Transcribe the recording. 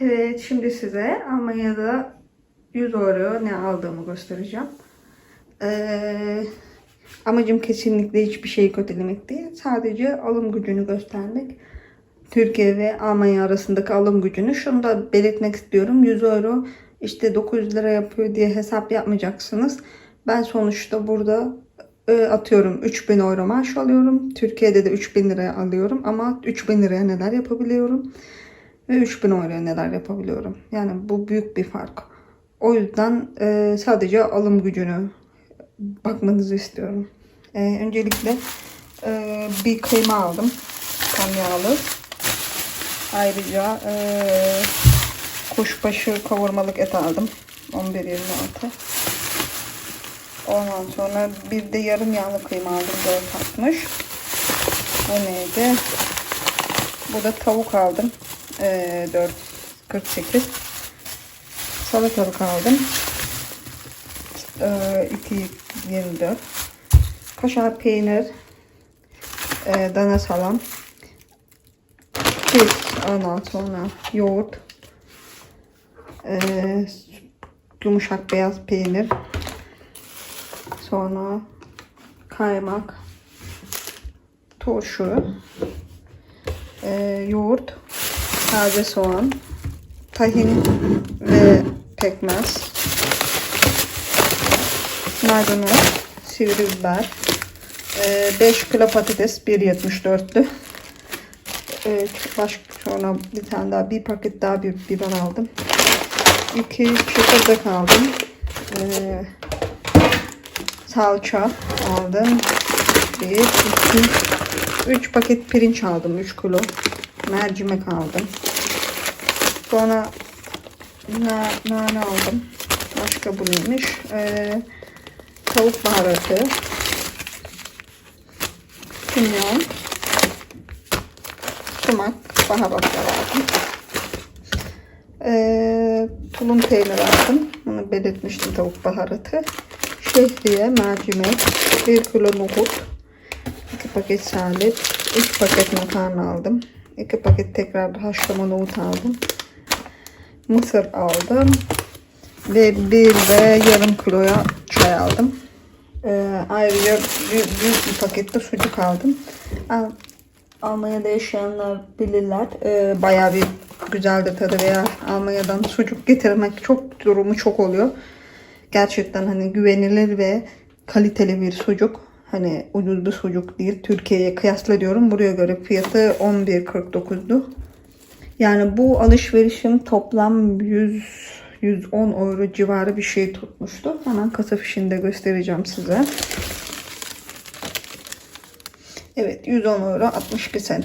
Evet şimdi size Almanya'da 100 euro ne aldığımı göstereceğim. Ee, amacım kesinlikle hiçbir şeyi kötülemek değil. Sadece alım gücünü göstermek. Türkiye ve Almanya arasındaki alım gücünü. Şunu da belirtmek istiyorum. 100 euro işte 900 lira yapıyor diye hesap yapmayacaksınız. Ben sonuçta burada e, atıyorum 3000 euro maaş alıyorum. Türkiye'de de 3000 liraya alıyorum. Ama 3000 liraya neler yapabiliyorum? Ve 3000 euroya neler yapabiliyorum? Yani bu büyük bir fark. O yüzden e, sadece alım gücünü bakmanızı istiyorum. E, öncelikle e, bir kıyma aldım. Tam yağlı. Ayrıca e, kuşbaşı kavurmalık et aldım. 11.26. Ondan sonra bir de yarım yağlı kıyma aldım. 4.60. Bu neydi? Bu da tavuk aldım. Ee, 4.48. Salatalık aldım. Ee, 2.24. Kaşar peynir. Ee, dana salam. Cheese. Ondan sonra yoğurt. Ee, yumuşak beyaz peynir. Sonra kaymak. Turşu. Ee, yoğurt. Taze soğan. Tahin ve pekmez. Maydanoz. Sivri biber. 5 kilo patates. 1.74'lü. Ee, başka sonra bir tane daha bir paket daha bir biber aldım. 2 çekirdek aldım. Ee, salça aldım. 1, 2, 3 paket pirinç aldım. 3 kilo. Mercimek aldım. Sonra na, nane aldım. Başka bu neymiş? Ee, tavuk baharatı. Kimyon. Sumak. Baharatlar aldım. Ee, tulum peynir aldım. Bunu belirtmiştim tavuk baharatı. Şehriye, mercimek, 1 kilo nohut, 2 paket salep, 3 paket makarna aldım. 2 paket tekrar haşlama nohut aldım. Mısır aldım. Ve bir de yarım kiloya çay aldım. Ee, ayrıca büyük, büyük bir pakette sucuk aldım. Al, Almanya'da yaşayanlar bilirler. Ee, bayağı bir güzeldir tadı veya Almanya'dan sucuk getirmek çok durumu çok oluyor. Gerçekten hani güvenilir ve kaliteli bir sucuk. Hani ucuz bir sucuk değil. Türkiye'ye kıyasla diyorum. Buraya göre fiyatı 11.49'du. Yani bu alışverişim toplam 100 110 euro civarı bir şey tutmuştu. Hemen kasa fişini göstereceğim size. Evet 110 euro 62 sent